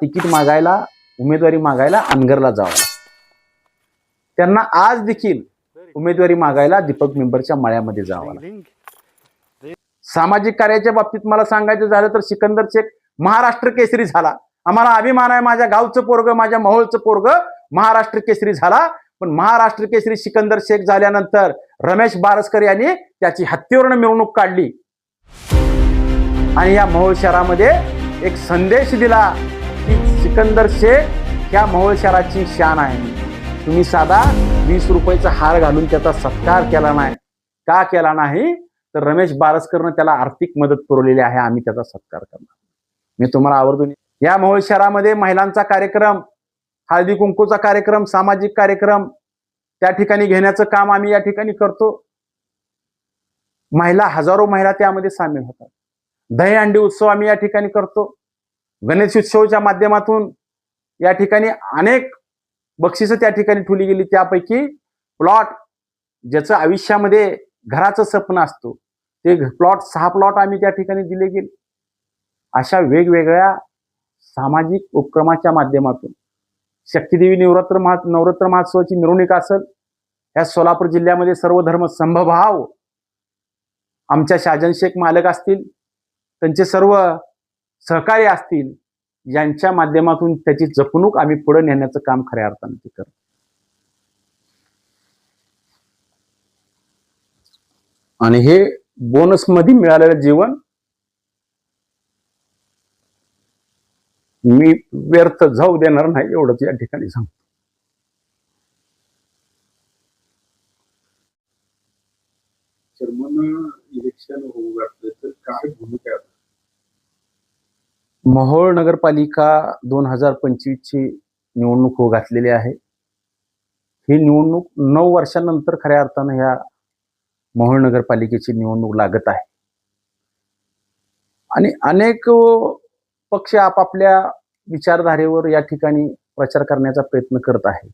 Ticket मागायला उमेदवारी मागायला अनगरला जावं. त्यांना आज देखील उमेदवारी मागायला दीपक मेंबरच्या मळ्यामध्ये जावं सामाजिक कार्याच्या बाबतीत मला सांगायचं झालं तर सिकंदर शेख महाराष्ट्र केसरी झाला. आम्हाला अभिमान आहे माझ्या गावचं पोरग माझ्या मोहोळचं पोरग महाराष्ट्र केसरी झाला. पण महाराष्ट्र केसरी सिकंदर शेख झाल्यानंतर रमेश बारसकर यांनी त्याची हत्येवरून मिरवणूक काढली. आणि या मोहोळ शहरामध्ये एक संदेश दिला. सिकंदर शेख ह्या मोहोळ शहराची शान आहे तुम्ही साधा वीस रुपयाचा हार घालून त्याचा सत्कार केला नाही. का केला नाही? तर रमेश बारसकरनं त्याला आर्थिक मदत पुरवलेली आहे आम्ही त्याचा सत्कार करणार. मी तुम्हाला आवर्जून या मोहोळ शहरामध्ये महिलांचा कार्यक्रम हळदी कुंकूचा कार्यक्रम सामाजिक कार्यक्रम त्या ठिकाणी घेण्याचं काम आम्ही या ठिकाणी करतो. महिला हजारो महिला त्यामध्ये सामील होतात. दहीहंडी उत्सव आम्ही या ठिकाणी करतो. गणेश उत्सवच्या माध्यमातून या ठिकाणी अनेक बक्षिसं त्या ठिकाणी ठेवली गेली. त्यापैकी प्लॉट ज्याचं आयुष्यामध्ये घराचं स्वप्न असतो ते प्लॉट सहा प्लॉट आम्ही त्या ठिकाणी दिले गेले. अशा वेगवेगळ्या सामाजिक उपक्रमाच्या माध्यमातून. शक्तिदेवी नवरात्र महा नवरात्र महोत्सवाची मिरवणूक असेल या सोलापूर जिल्ह्यामध्ये सर्व धर्म संभभाव आमच्या शाजन शेख मालक असतील त्यांचे सर्व सहकारी असतील यांच्या माध्यमातून त्याची जपणूक आम्ही पुढे नेण्याचं काम खऱ्या अर्थानं ते करतो. आणि हे बोनसमध्ये मिळालेलं जीवन मी व्यर्थ जाऊ देणार नाही एवढंच या ठिकाणी सांगतो. चर्मन इलेक्शन होऊ घातलं तर काय भूमिका मोहोळ नगरपालिका दोन हजार पंचवीस ची निवडणूक हो घातलेली आहे. ही निवडणूक नऊ वर्षानंतर खऱ्या अर्थानं ह्या मोहोळ नगरपालिकेची निवडणूक लागत आहे. आणि अनेक पक्ष आपापल्या विचारधारेवर या ठिकाणी प्रचार करण्याचा प्रयत्न करत आहेत.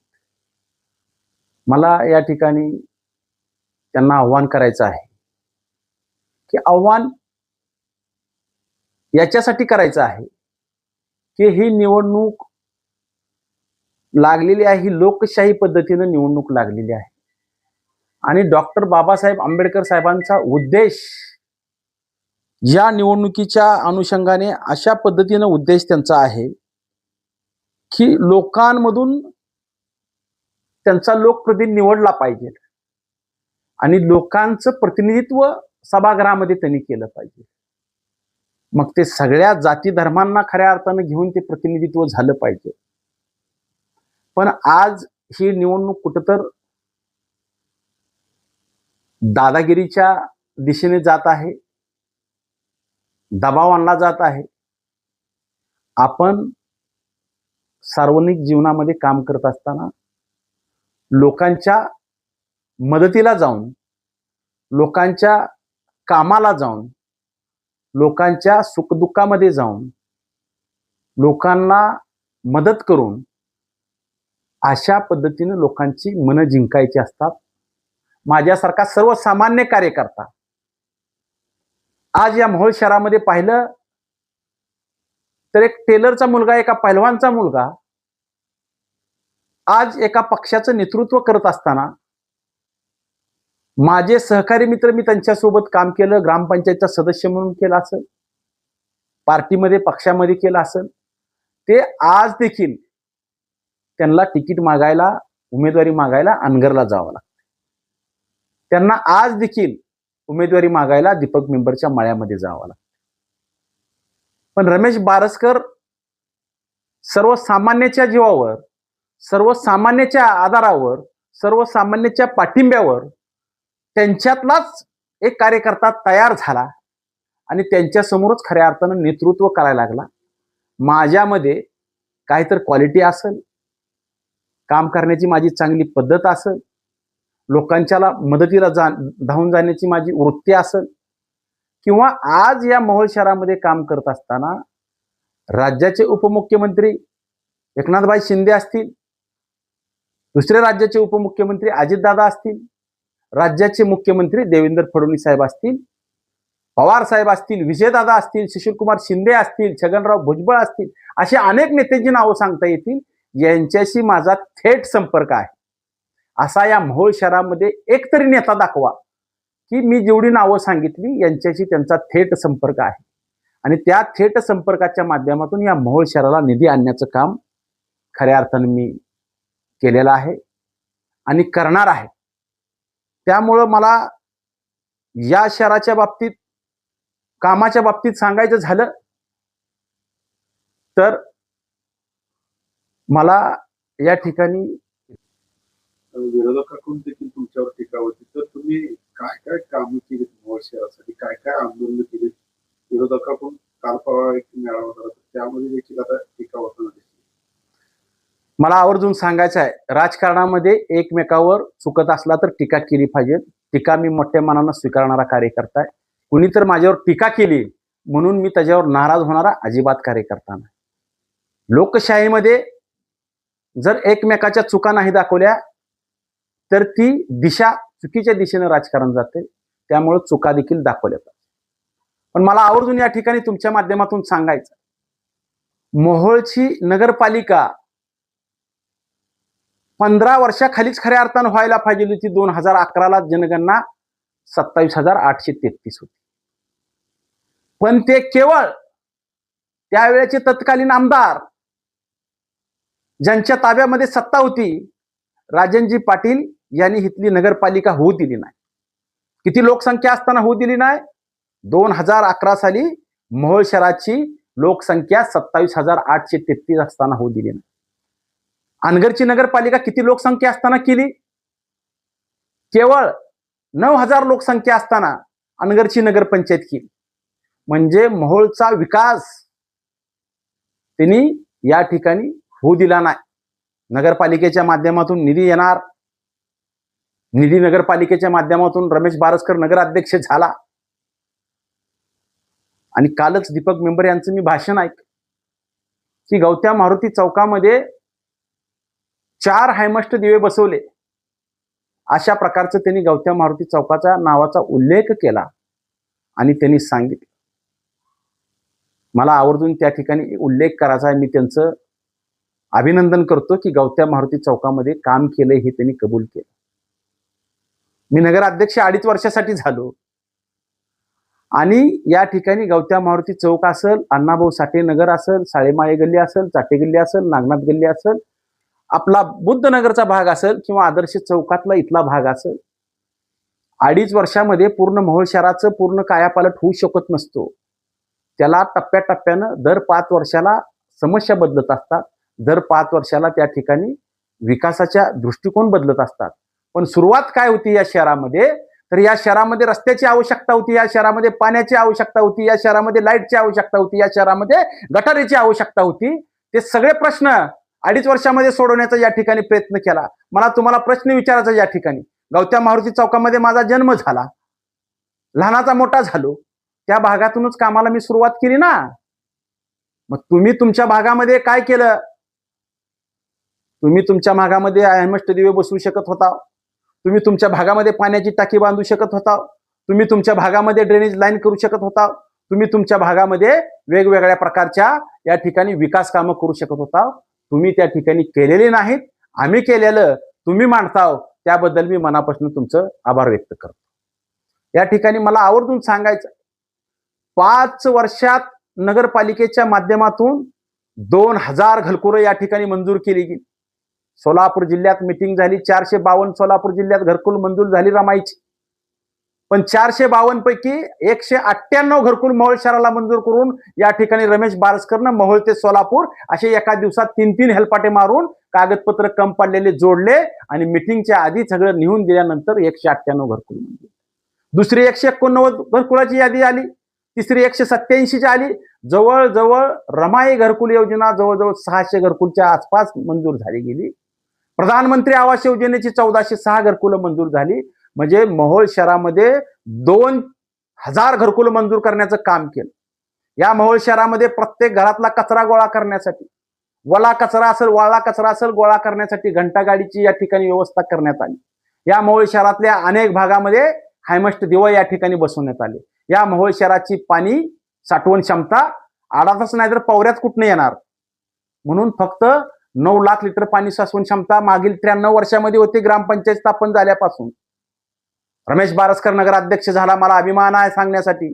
मला या ठिकाणी त्यांना आव्हान करायचं आहे की आव्हान याच्यासाठी करायचं आहे की ही निवडणूक लागलेली आहे ही लोकशाही पद्धतीनं निवडणूक लागलेली आहे. आणि डॉक्टर बाबासाहेब आंबेडकर साहेबांचा उद्देश या निवडणुकीच्या अनुषंगाने अशा पद्धतीनं उद्देश त्यांचा आहे की लोकांमधून त्यांचा लोकप्रतिनिधी निवडला पाहिजे आणि लोकांचं प्रतिनिधित्व सभागृहामध्ये त्यांनी केलं पाहिजे. मग ते सगळ्या जाती धर्मांना खऱ्या अर्थानं घेऊन ते प्रतिनिधित्व झालं पाहिजे. पण आज ही निवडणूक कुठंतर दादागिरीच्या दिशेने जात आहे दबाव आणला जात आहे. आपण सार्वजनिक जीवनामध्ये काम करत असताना लोकांच्या मदतीला जाऊन लोकांच्या कामाला जाऊन लोकांच्या सुखदुःखामध्ये जाऊन लोकांना मदत करून अशा पद्धतीने लोकांची मनं जिंकायची असतात. माझ्यासारखा सर्वसामान्य कार्यकर्ता आज या मोहोळ शहरामध्ये पाहिलं तर एक टेलरचा मुलगा एका पैलवानचा मुलगा आज एका पक्षाचं नेतृत्व करत असताना माझे सहकारी मित्र मी त्यांच्यासोबत काम केलं ग्रामपंचायतचा सदस्य म्हणून केलं असेल पार्टीमध्ये पक्षामध्ये केलं असेल. ते आज देखील त्यांना तिकीट मागायला उमेदवारी मागायला अनगरला जावं लागतं. त्यांना आज देखील उमेदवारी मागायला दीपक मेंबरच्या मळ्यामध्ये जावं लागतं. पण रमेश बारसकर सर्वसामान्याच्या जीवावर सर्वसामान्याच्या आधारावर सर्वसामान्याच्या पाठिंब्यावर त्यांच्यातलाच एक कार्यकर्ता तयार झाला आणि त्यांच्यासमोरच खऱ्या अर्थानं नेतृत्व करायला लागला. माझ्यामध्ये काहीतर क्वालिटी असेल काम करण्याची माझी चांगली पद्धत असेल लोकांच्याला मदतीला जा धावून जाण्याची माझी वृत्ती असेल किंवा आज या मोहोळ शहरामध्ये काम करत असताना राज्याचे उपमुख्यमंत्री एकनाथभाई शिंदे असतील दुसऱ्या राज्याचे उपमुख्यमंत्री अजितदादा असतील राज्याचे मुख्यमंत्री देवेंद्र फडणवीस साहेब असतील पवार साहेब असतील विजयदादा असतील सुशीलकुमार शिंदे असतील छगनराव भुजबळ असतील असे अनेक नेत्यांची नावं सांगता येतील यांच्याशी माझा थेट संपर्क आहे. असा या मोहोळ शहरामध्ये एकतरी नेता दाखवा की मी जेवढी नावं सांगितली यांच्याशी त्यांचा थेट संपर्क आहे. आणि त्या थेट संपर्काच्या माध्यमातून या मोहोळ शहराला निधी आणण्याचं काम खऱ्या अर्थानं मी केलेलं आहे आणि करणार आहे. त्यामुळं मला या शहराच्या बाबतीत कामाच्या बाबतीत सांगायचं झालं तर मला या ठिकाणी विरोधकाकडून देखील तुमच्यावर टीका होती. तर तुम्ही काय काय काम केली शहरासाठी? काय काय आंदोलन केली विरोधकाकडून काल परवा एक मेळावा झाला त्यामध्ये देखील आता टीका होताना मला आवर्जून सांगायचं आहे राजकारणामध्ये एकमेकावर चुकत असला तर टीका केली पाहिजे. टीका मी मोठ्या मनानं स्वीकारणारा कार्यकर्ता आहे. कुणी तर माझ्यावर टीका केली म्हणून मी त्याच्यावर नाराज होणारा अजिबात कार्यकर्ता नाही. लोकशाहीमध्ये जर एकमेकाच्या चुका नाही दाखवल्या तर ती दिशा चुकीच्या दिशेनं राजकारण जाते. त्यामुळे चुका देखील दाखवल्या पाहिजे. पण मला आवर्जून या ठिकाणी तुमच्या माध्यमातून सांगायचं मोहोळची नगरपालिका पंधरा वर्षाखालीच खऱ्या अर्थानं व्हायला पाहिजे होती. दोन हजार अकराला जनगणना सत्तावीस हजार आठशे तेहतीस होती. पण ते केवळ त्यावेळेचे तत्कालीन आमदार ज्यांच्या ताब्यामध्ये सत्ता होती राजनजी पाटील यांनी इथली नगरपालिका होऊ दिली नाही. किती लोकसंख्या असताना होऊ दिली नाही? दोन हजार अकरा साली मोहोळ शहराची लोकसंख्या सत्तावीस हजार आठशे तेहतीस असताना होऊ दिली नाही. अनगरची नगरपालिका किती लोकसंख्या असताना केली? केवळ नऊ हजार लोकसंख्या असताना अनगरची नगरपंचायत केली. म्हणजे मोहोळचा विकास त्यांनी या ठिकाणी होऊ दिला नाही. नगरपालिकेच्या माध्यमातून निधी येणार. निधी नगरपालिकेच्या माध्यमातून रमेश बारसकर नगराध्यक्ष झाला. आणि कालच दीपक मेंबर यांचं मी भाषण ऐक की गवत्या मारुती चौकामध्ये चार हायमस्ट दिवे बसवले. अशा प्रकारचं त्यांनी गवत्या मारुती चौकाचा नावाचा उल्लेख केला आणि त्यांनी सांगितलं. मला आवर्जून त्या ठिकाणी उल्लेख करायचा आहे. मी त्यांचं अभिनंदन करतो की गवत्या मारुती चौकामध्ये काम केलंय हे त्यांनी कबूल केलं. मी नगराध्यक्ष अडीच वर्षासाठी झालो. आणि या ठिकाणी गवत्या मारुती चौक असेल अण्णाभाऊ साठे नगर असेल साळेमाळे गल्ली असेल चाटे गल्ली असेल नागनाथ गल्ली असेल आपला बुद्धनगरचा भाग असेल किंवा आदर्श चौकातला इथला भाग असेल अडीच वर्षामध्ये पूर्ण मोहोळ शहराचं पूर्ण कायापालट होऊ शकत नसतो. त्याला टप्प्याटप्प्यानं दर पाच वर्षाला समस्या बदलत असतात. दर पाच वर्षाला त्या ठिकाणी विकासाच्या दृष्टिकोन बदलत असतात. पण सुरुवात काय होती या शहरामध्ये? तर या शहरामध्ये रस्त्याची आवश्यकता होती या शहरामध्ये पाण्याची आवश्यकता होती या शहरामध्ये लाईटची आवश्यकता होती या शहरामध्ये गटारीची आवश्यकता होती. ते सगळे प्रश्न अडीच वर्षामध्ये सोडवण्याचा या ठिकाणी प्रयत्न केला. मला तुम्हाला प्रश्न विचारायचा या ठिकाणी. गवत्या मारुती चौकामध्ये माझा जन्म झाला. लहानाचा मोठा झालो. त्या भागातूनच कामाला मी सुरुवात केली ना. मग तुम्ही तुमच्या भागामध्ये काय केलं? तुम्ही तुमच्या भागामध्ये अहमष्ट दिवे बसवू शकत होता. तुम्ही तुमच्या भागामध्ये पाण्याची टाकी बांधू शकत होता. तुम्ही तुमच्या भागामध्ये ड्रेनेज लाईन करू शकत होता. तुम्ही तुमच्या भागामध्ये वेगवेगळ्या प्रकारच्या या ठिकाणी विकास कामं करू शकत होता. तुम्ही त्या ठिकाणी केलेले नाहीत. आम्ही केलेलं तुम्ही मांडताव त्याबद्दल मी मनापासून तुमचं आभार व्यक्त करतो. या ठिकाणी मला आवर्जून सांगायचं पाच वर्षात नगरपालिकेच्या माध्यमातून दोन हजार घरकुरं या ठिकाणी मंजूर केली गेली. सोलापूर जिल्ह्यात मिटिंग झाली चारशे बावन्न सोलापूर जिल्ह्यात घरकुल मंजूर झाली रमायची पण चारशे बावन्न पैकी एकशे अठ्ठ्याण्णव घरकुल मोहोळ शहराला मंजूर करून या ठिकाणी रमेश बारसकरनं मोहोळ ते सोलापूर असे एका दिवसात तीन तीन हेलपाटे मारून कागदपत्र कम पडलेले जोडले आणि मिटिंगच्या आधी सगळं निघून दिल्यानंतर एकशे अठ्ठ्याण्णव घरकुल मंजूर दुसरी एकशे एकोणनव्वद घरकुलाची यादी आली. तिसरी एकशे सत्याऐंशीची आली. जवळजवळ रमाई घरकुल योजना जवळजवळ सहाशे घरकुलच्या आसपास मंजूर झाली गेली. प्रधानमंत्री आवास योजनेची चौदाशे सहा घरकुलं मंजूर झाली. म्हणजे मोहोळ शहरामध्ये दोन हजार घरकुल मंजूर करण्याचं काम केलं. या मोहोळ शहरामध्ये प्रत्येक घरातला कचरा गोळा करण्यासाठी वला कचरा असेल वाळला कचरा असेल गोळा करण्यासाठी घंटागाडीची या ठिकाणी व्यवस्था करण्यात आली. या मोहोळ शहरातल्या अनेक भागामध्ये हायमस्ट दिवा या ठिकाणी बसवण्यात आले. या मोहोळ शहराची पाणी साठवण क्षमता आडातच नाही तर पवऱ्यात कुठनं येणार? म्हणून फक्त नऊ लाख लिटर पाणी साठवण क्षमता मागील त्र्याण्णव वर्षामध्ये होती. ग्रामपंचायत स्थापन झाल्यापासून रमेश बारसकर नगराध्यक्ष झाला मला अभिमान आहे सांगण्यासाठी.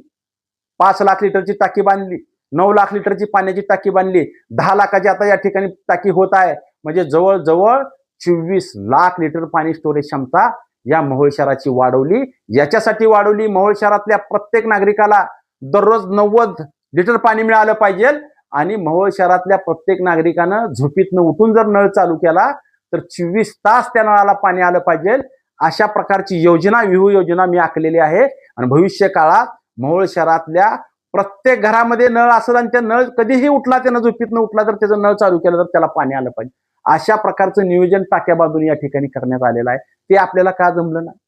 पाच लाख लिटरची टाकी बांधली नऊ लाख लिटरची पाण्याची टाकी बांधली दहा लाखाची आता या ठिकाणी टाकी होत आहे. म्हणजे जवळजवळ चोवीस लाख लिटर पाणी स्टोरेज क्षमता या मोहोळ शहराची वाढवली. याच्यासाठी वाढवली मोहोळ शहरातल्या प्रत्येक नागरिकाला दररोज नव्वद लिटर पाणी मिळालं पाहिजे आणि मोहोळ शहरातल्या प्रत्येक नागरिकानं झोपीतनं उठून जर नळ चालू केला तर चोवीस तास त्या नळाला पाणी आलं पाहिजे. अशा प्रकारची योजना विहू योजना मी आखलेली आहे. आणि भविष्य काळात मोहोळ शहरातल्या प्रत्येक घरामध्ये नळ असत आणि त्या नळ कधीही उठला त्यानं झोपीतनं उठला तर त्याचं नळ चालू केलं तर त्याला पाणी आलं पाहिजे. अशा प्रकारचं नियोजन टाक्या बाजूने या ठिकाणी करण्यात आलेलं आहे. ते आपल्याला का जमलं नाही?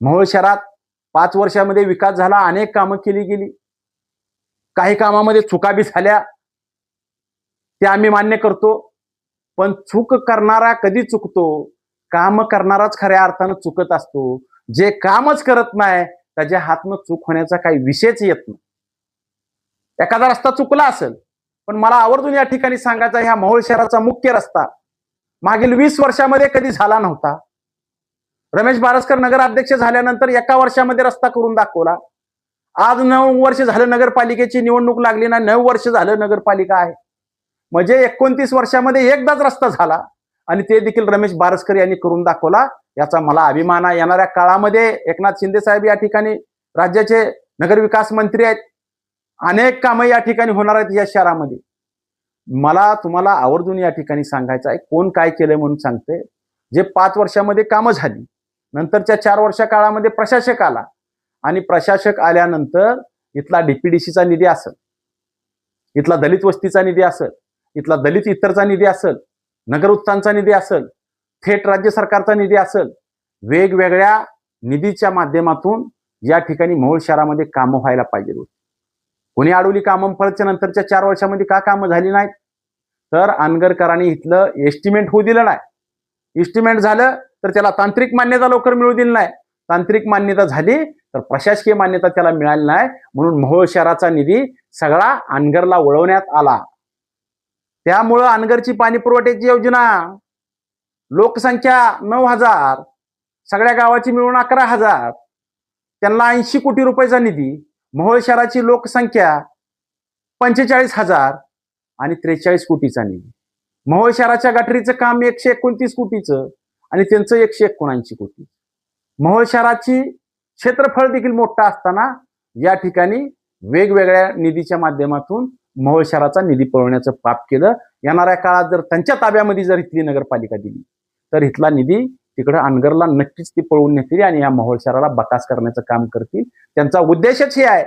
मोहोळ शहरात पाच वर्षामध्ये विकास झाला अनेक कामं केली गेली. काही कामामध्ये चुका बी झाल्या. ते आम्ही मान्य करतो. पण चूक करणारा कधी चुकतो? काम करणाराच खऱ्या अर्थानं चुकत असतो. जे कामच करत नाही त्याच्या हातनं चूक होण्याचा काही विषयच येत नाही. एखादा रस्ता चुकला असेल पण मला आवर्जून या ठिकाणी सांगायचा ह्या माहोळ शहराचा मुख्य रस्ता मागील वीस वर्षामध्ये कधी झाला नव्हता. रमेश बारसकर नगराध्यक्ष झाल्यानंतर एका वर्षामध्ये रस्ता करून दाखवला. आज नऊ वर्ष झालं नगरपालिकेची निवडणूक लागली ना नऊ वर्ष झालं नगरपालिका आहे. म्हणजे एकोणतीस वर्षामध्ये एकदाच रस्ता झाला. आणि ते देखील रमेश बारसकर यांनी करून दाखवला. याचा मला अभिमान आहे. येणाऱ्या काळामध्ये एकनाथ शिंदे साहेब या ठिकाणी राज्याचे नगरविकास मंत्री आहेत. अनेक कामं या ठिकाणी होणार आहेत या शहरामध्ये. मला तुम्हाला आवर्जून या ठिकाणी सांगायचं आहे कोण काय केलंय म्हणून सांगते. जे पाच वर्षामध्ये कामं झाली नंतरच्या चार वर्षा काळामध्ये प्रशासक आला. आणि प्रशासक आल्यानंतर इथला डीपीडीसीचा निधी असेल इथला दलित वस्तीचा निधी असेल इथला दलित इतरचा निधी असेल नगर निधी असेल थेट राज्य सरकारचा निधी असेल वेगवेगळ्या निधीच्या माध्यमातून या ठिकाणी मोहोळ शहरामध्ये कामं व्हायला पाहिजे होती. कोणी अडवली कामं फळच्या नंतरच्या चार वर्षामध्ये का कामं झाली नाहीत? तर अनगरकरांनी इथलं एस्टिमेट होऊ दिलं नाही. एस्टिमेट झालं तर त्याला तांत्रिक मान्यता लवकर मिळू दिली नाही. तांत्रिक मान्यता झाली तर प्रशासकीय मान्यता त्याला मिळाली नाही. म्हणून मोहोळ शहराचा निधी सगळा अनगरला वळवण्यात आला. त्यामुळं अनगरची पाणी पुरवठ्याची योजना. लोकसंख्या नऊ हजार सगळ्या गावाची मिळून अकरा हजार. त्यांना ऐंशी कोटी रुपयाचा निधी. मोहोळ शहराची लोकसंख्या पंचेचाळीस हजार आणि त्रेचाळीस कोटीचा निधी. मोहोळ शहराच्या गटरीचं काम एकशे एकोणतीस कोटीचं आणि त्यांचं एकशे एकोणऐंशी कोटी. मोहोळ शहराची क्षेत्रफळ देखील मोठं असताना या ठिकाणी वेगवेगळ्या निधीच्या माध्यमातून मोहोळ शहराचा निधी पळवण्याचं पाप केलं. येणाऱ्या काळात जर त्यांच्या ताब्यामध्ये जर इथली नगरपालिका दिली तर इथला निधी तिकडं अनगरला नक्कीच ती पळवून नेतील आणि या मोहोळ शहराला बकास करण्याचं काम करतील. त्यांचा उद्देशच हे आहे.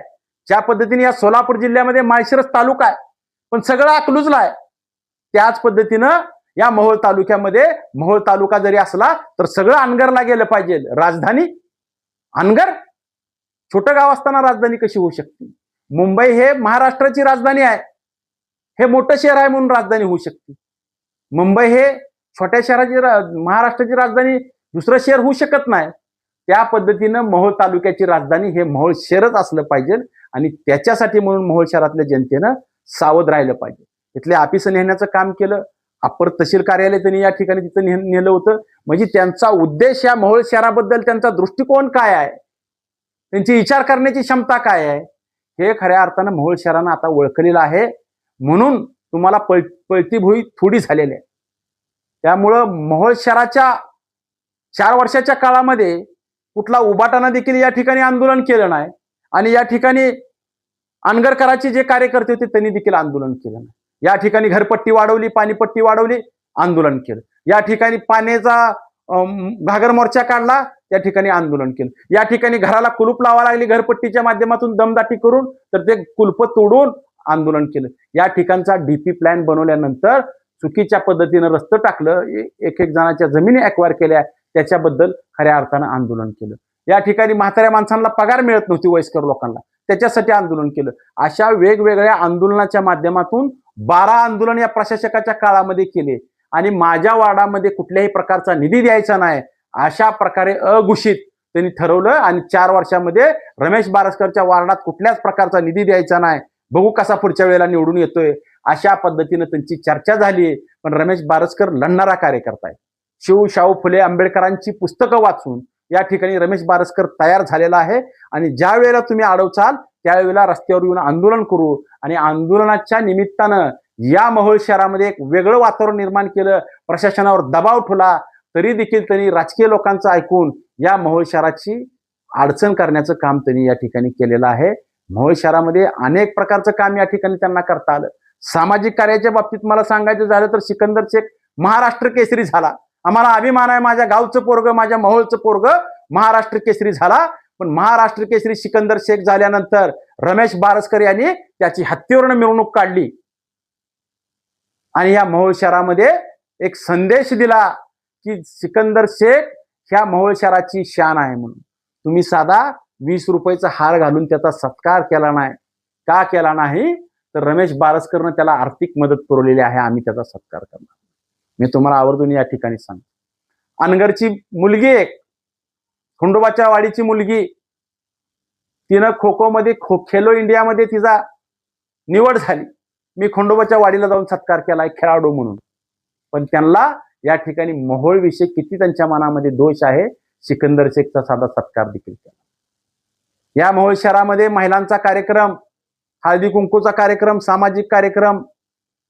ज्या पद्धतीने या सोलापूर जिल्ह्यामध्ये माळशिरस तालुका आहे पण सगळं अकलूजला आहे. त्याच पद्धतीनं या मोहोळ तालुक्यामध्ये मोहोळ तालुका जरी असला तर सगळं अनगरला गेलं पाहिजे. राजधानी अनगर छोटं गाव असताना राजधानी कशी होऊ शकते? मुंबई हे महाराष्ट्राची राजधानी आहे. हे मोठं शहर आहे म्हणून राजधानी होऊ शकते. मुंबई हे छोट्या शहराची रा- महाराष्ट्राची राजधानी दुसरं शहर होऊ शकत नाही. त्या पद्धतीनं मोहोळ तालुक्याची राजधानी हे मोहोळ शहरच असलं पाहिजे आणि त्याच्यासाठी म्हणून मोहोळ शहरातल्या जनतेनं सावध राहिलं पाहिजे. इथले ऑफिस नेण्याचं काम केलं. अप्पर तहसील कार्यालय त्यांनी या ठिकाणी तिथं ने- नेलं होतं. म्हणजे त्यांचा उद्देश या मोहोळ शहराबद्दल त्यांचा दृष्टिकोन काय आहे? त्यांची विचार करण्याची क्षमता काय आहे? हे खऱ्या अर्थानं मोहोळ शहरानं आता ओळखलेलं आहे. म्हणून तुम्हाला पळ पळतीभुई थोडी झालेली आहे. त्यामुळं मोहोळ शहराच्या चार वर्षाच्या काळामध्ये कुठला उबाटाना देखील या ठिकाणी आंदोलन केलं नाही आणि या ठिकाणी अनगरकराचे जे कार्यकर्ते होते त्यांनी देखील आंदोलन केलं नाही. या ठिकाणी घरपट्टी वाढवली पाणीपट्टी वाढवली आंदोलन केलं. या ठिकाणी पाण्याचा घागर मोर्चा काढला त्या ठिकाणी आंदोलन केलं. या ठिकाणी घराला कुलूप लावा लागली घरपट्टीच्या माध्यमातून दमदाटी करून तर ते कुलप तोडून आंदोलन केलं. या ठिकाणचा डीपी प्लॅन बनवल्यानंतर चुकीच्या पद्धतीनं रस्तं टाकलं एक एक जणाच्या जमिनी अक्वायर केल्या त्याच्याबद्दल खऱ्या अर्थानं आंदोलन केलं. या ठिकाणी म्हाताऱ्या माणसांना पगार मिळत नव्हती वयस्कर लोकांना. त्याच्यासाठी आंदोलन केलं. अशा वेगवेगळ्या आंदोलनाच्या माध्यमातून बारा आंदोलन या प्रशासकाच्या काळामध्ये केले. आणि माझ्या वार्डामध्ये कुठल्याही प्रकारचा निधी द्यायचा नाही अशा प्रकारे अघोषित त्यांनी ठरवलं आणि चार वर्षामध्ये रमेश बारसकरच्या वार्डात कुठल्याच प्रकारचा निधी द्यायचा नाही. बघू कसा पुढच्या वेळेला निवडून येतोय. अशा पद्धतीनं त्यांची चर्चा झाली पण रमेश बारसकर लढणारा कार्यकर्ता आहे. शिव शाहू फुले आंबेडकरांची पुस्तकं वाचून या ठिकाणी रमेश बारसकर तयार झालेला आहे. आणि ज्या वेळेला तुम्ही अडवचाल त्यावेळेला रस्त्यावर येऊन आंदोलन करू. आणि आंदोलनाच्या निमित्तानं या महोळ शहरामध्ये एक वेगळं वातावरण निर्माण केलं प्रशासनावर दबाव ठेवला तरी देखील त्यांनी राजकीय लोकांचं ऐकून या महोळ शहराची अडचण करण्याचं काम त्यांनी या ठिकाणी केलेलं आहे. महोळ शहरामध्ये अनेक प्रकारचं काम या ठिकाणी त्यांना करता आलं. सामाजिक कार्याच्या बाबतीत मला सांगायचं झालं तर सिकंदर शेख महाराष्ट्र केसरी झाला. आम्हाला अभिमान आहे माझ्या गावचं पोरग माझ्या महोळचं पोरग महाराष्ट्र केसरी झाला. पण महाराष्ट्र केसरी सिकंदर शेख झाल्यानंतर रमेश बारसकर यांनी त्याची हत्तीवरून मिरवणूक काढली. आणि या मोहोळ शहरामध्ये एक संदेश दिला की सिकंदर शेख ह्या मोहोळ शहराची शान आहे म्हणून. तुम्ही साधा वीस रुपयाचा हार घालून त्याचा सत्कार केला नाही का केला नाही? तर रमेश बारसकरनं त्याला आर्थिक मदत पुरवलेली आहे आम्ही त्याचा सत्कार करणार. मी तुम्हाला आवर्जून या ठिकाणी सांगतो. अनगरची मुलगी एक खंडोबाच्या वाडीची मुलगी. तिनं खो खो मध्ये खो खेलो इंडियामध्ये तिचा निवड झाली. मी खंडोबाच्या वाडीला जाऊन सत्कार केलाय खेळाडू म्हणून. पण त्यांना या ठिकाणी मोहोळविषयी किती त्यांच्या मनामध्ये दोष आहे सिकंदर शेखचा साधा सत्कार देखील केला. या मोहोळ शहरामध्ये महिलांचा कार्यक्रम हळदी कुंकूचा कार्यक्रम सामाजिक कार्यक्रम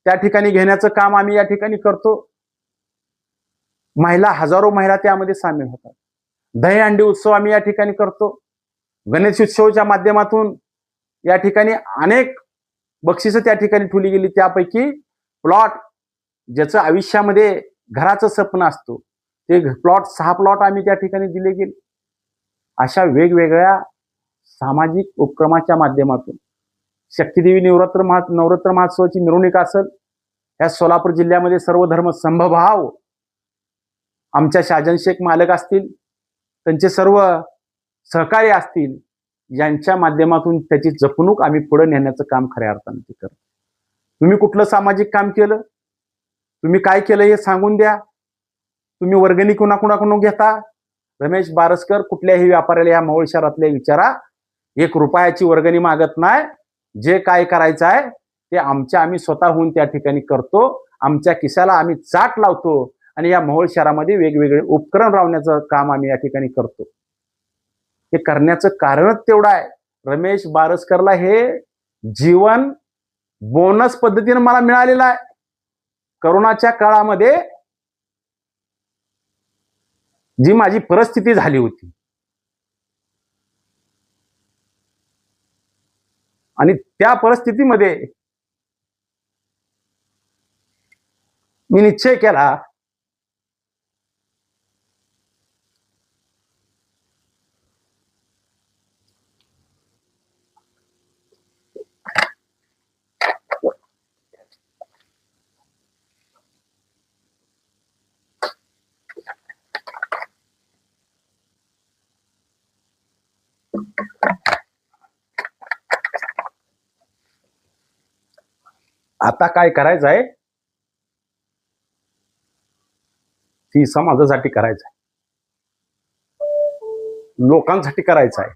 त्या ठिकाणी घेण्याचं काम आम्ही या ठिकाणी करतो. महिला हजारो महिला त्यामध्ये सामील होतात. दही अंडी उत्सव आम्ही या ठिकाणी करतो. गणेश उत्सवच्या माध्यमातून या ठिकाणी अनेक बक्षिसं त्या ठिकाणी ठेवली गेली. त्यापैकी प्लॉट ज्याचं आयुष्यामध्ये घराचं स्वप्न असतो ते प्लॉट सहा प्लॉट आम्ही त्या ठिकाणी दिले गेले. अशा वेगवेगळ्या सामाजिक उपक्रमाच्या माध्यमातून. शक्तिदेवी नवरात्र महा नवरात्र महोत्सवाची मिरवणूक असेल या सोलापूर जिल्ह्यामध्ये सर्व धर्म संभभाव आमच्या शाहजन शेख मालक असतील त्यांचे सर्व सहकारी असतील यांच्या माध्यमातून त्याची जपणूक आम्ही पुढे नेण्याचं काम खऱ्या अर्थाने ते करतो. तुम्ही कुठलं सामाजिक काम केलं? तुम्ही काय केलं हे सांगून द्या. तुम्ही वर्गणी कुणाकुणाकडून घेता? रमेश बारसकर कुठल्याही व्यापाऱ्याला या मोहोळ शहरातल्या विचारा. एक रुपयाची वर्गणी मागत नाही. जे काय करायचं आहे ते आमच्या आम्ही स्वतःहून त्या ठिकाणी करतो. आमच्या किसाला आम्ही चाट लावतो. आणि या मोहोळ शहरामध्ये वेगवेगळे उपक्रम रावण्याचं काम आम्ही या ठिकाणी करतो. हे करण्याचं कारणच तेवढं आहे. रमेश बारसकरला हे जीवन बोनस पद्धतीनं मला मिळालेलं आहे. करोनाच्या काळामध्ये जी माझी परिस्थिती झाली होती. आणि त्या परिस्थितीमध्ये मी निश्चय केला आता काय करायचं आहे ती समाजासाठी करायचं आहे लोकांसाठी करायचं आहे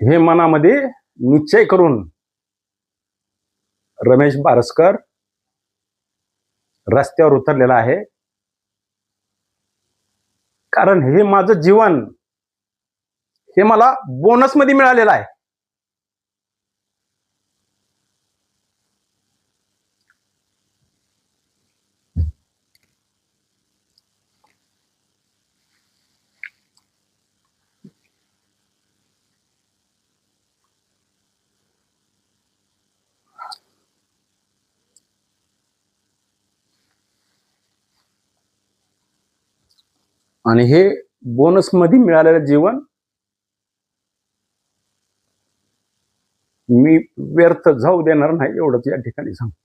हे मनामध्ये निश्चय करून रमेश बारसकर रस्त्यावर उतरलेला आहे. कारण हे माझं जीवन हे मला बोनसमध्ये मिळालेलं आहे. आणि हे बोनसमध्ये मिळालेलं जीवन मी व्यर्थ जाऊ देणार नाही एवढंच या ठिकाणी सांगतो.